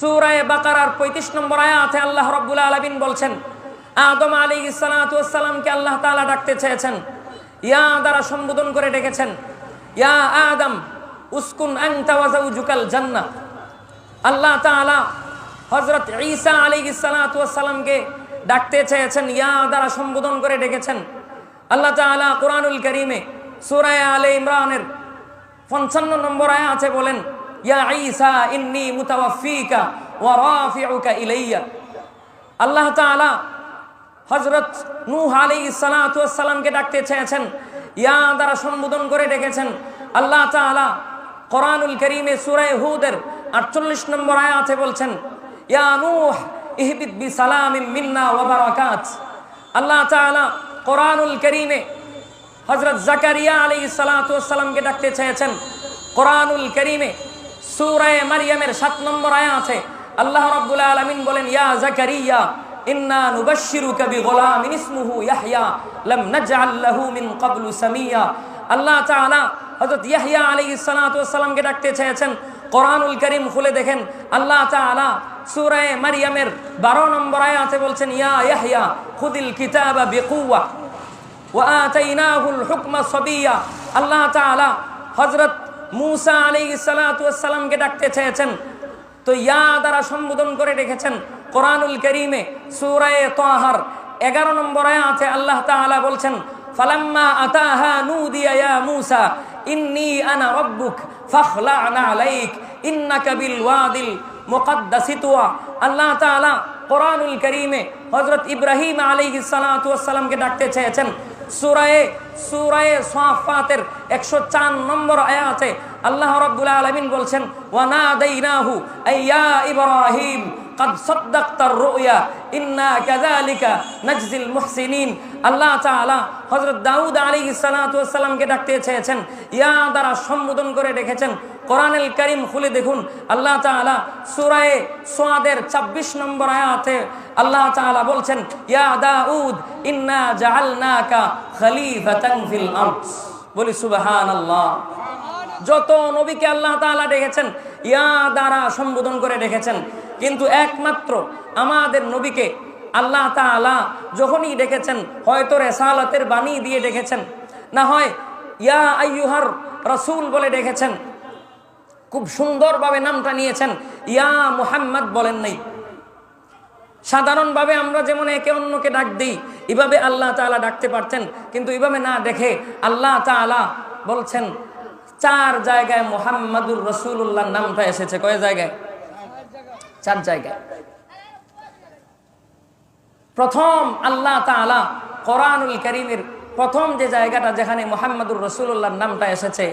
সুরায় বাকারার পঁয়ত্রিশ নম্বর আয়াতে আল্লাহ রব্বুল আলমিন বলছেন, আদম আলী ইসালাতামকে আল্লাহ তাআলা ডাকতে চেয়েছেন। ইয়া দ্বারা সম্বোধন করে ডেকেছেন, ইয়া আদম, উসকুন জাওজুকাল জান্নাহ। আল্লাহ তাআলা হজরত ঈসা ওয়াস সালামকে ডাকতে চেয়েছেন, ইয়া দ্বারা সম্বোধন করে ডেকেছেন। আল্লাহ তাআলা কোরআনুল কারীমে সূরা আলে ইমরানের 55 নম্বর আয়াতে বলেন ইয়া ঈসা ইন্নী মুতাওয়াফিকা ওয়া রাফিউকা ইলাইয়া আল্লাহ তাআলা হজরত নূহ আলাইহিস সালাতু ওয়াস সালামকে ডাকতে চেয়েছেন, ইয়া দ্বারা সম্বোধন করে ডেকেছেন। আল্লাহ তাআলা কোরআনুল করিমে সুরায় হুদের আটচল্লিশ নম্বর আয়াতে বলছেন, ইয়া নূহ ইহবিত বি সালামিন মিন্না ওয়া বারাকাত। আল্লাহ তাআলা কোরআনুল করিমে হযরত জাকারিয়া আলাইহিস সালাতু ওয়াস সালামকে ডাকতে চেয়েছেন, কোরআনুল করিমে সূরায়ে মারইয়ামের 7 নম্বর আয়াতে আল্লাহ রাব্বুল আলামিন বলেন, ইয়া জাকারিয়া, ইন্না নুবাশশিরুকা বিগুলামিন ইসমুহু ইয়াহইয়া, লাম নাজআল লাহু মিন ক্বাবলু সামিয়া। আল্লাহ তাআলা হযরত ইয়াহইয়া আলাইহিস সালাতু ওয়াস সালামকে ডাকতে চেয়েছেন, কোরআনুল করিম খুলে দেখেন। আল্লাহ তাআলা সূরা মারইয়ামের 12 নম্বর আয়াতে বলছেন, ইয়া ইয়াহইয়া, খুদিল কিতাবা বিকুওয়া ওয়া আতাইনাহুল হুকমা সাবিয়া। আল্লাহ তাআলা হযরত মূসা আলাইহিস সালাতু ওয়াস ডাকতে চেয়েছেন। তো ইয়া দ্বারা সম্বোধন করে রেখেছেন কোরআনুল করিমে সুরায়ে তাহার, এগারো নম্বর আয়াতে আল্লাহ তাআলা বলছেন, ফালাম্মা আতাহা মূসা, ইন্নী আনা সালামকে ডাকতে চেয়েছেন সুরায়ে সুরায়ে সাফাতের একশো চার নম্বর আয়াতে আল্লাহ রাব্বুল আলামিন বলছেন ওয়ানাদাইনাহু আইয়া ইব্রাহিম قد صدقت الرؤيا إنا كذلك نجزي المحسنين আল্লাহ তাআলা হযরত দাউদ আলাইহিস সালাতু ওয়াস সালামকে ডাকতে চেয়েছেন ইয়া দ্বারা সম্বোধন করে রেখেছেন কোরআনুল কারীম খুলে দেখুন। আল্লাহ তাআলা সূরা সোয়াদের 26 নম্বর আয়াতে আল্লাহ তাআলা বলছেন, ইয়া দাউদ, ইন্না জাআলনাকা খলিফাতান ফিল আরদ। বলি, সুবহানাল্লাহ। যত নবীকে আল্লাহ তাআলা ডেকেছেন, ইয়া দ্বারা সম্বোধন করে রেখেছেন কিন্তু একমাত্র আমাদের নবীকে আল্লাহ তাআলা যখনই ডেকেছেন, হয়তো রেসালাতের বাণী দিয়ে ডেকেছেন। না হয়, ইয়া আইয়ুহার রসুল বলে ডেকেছেন। খুব সুন্দরভাবে নামটা নিয়েছেন। ইয়া মুহাম্মদ বলেন নাই। সাধারণভাবে আমরা যেমন একে অন্যকে ডাক দিই, এভাবে আল্লাহ তাআলা ডাকতে পারতেন কিন্তু এভাবে না দেখে আল্লাহ তাআলা বলছেন, চার জায়গায় মোহাম্মদুর রসুল্লাহ নামটা এসেছে। কয় জায়গায়? চার জায়গায়। প্রথম আল্লাহ তাআলা কোরআনুল করিমের প্রথম যে জায়গাটা যেখানে মোহাম্মদুর রসুল্লাহর নামটা এসেছে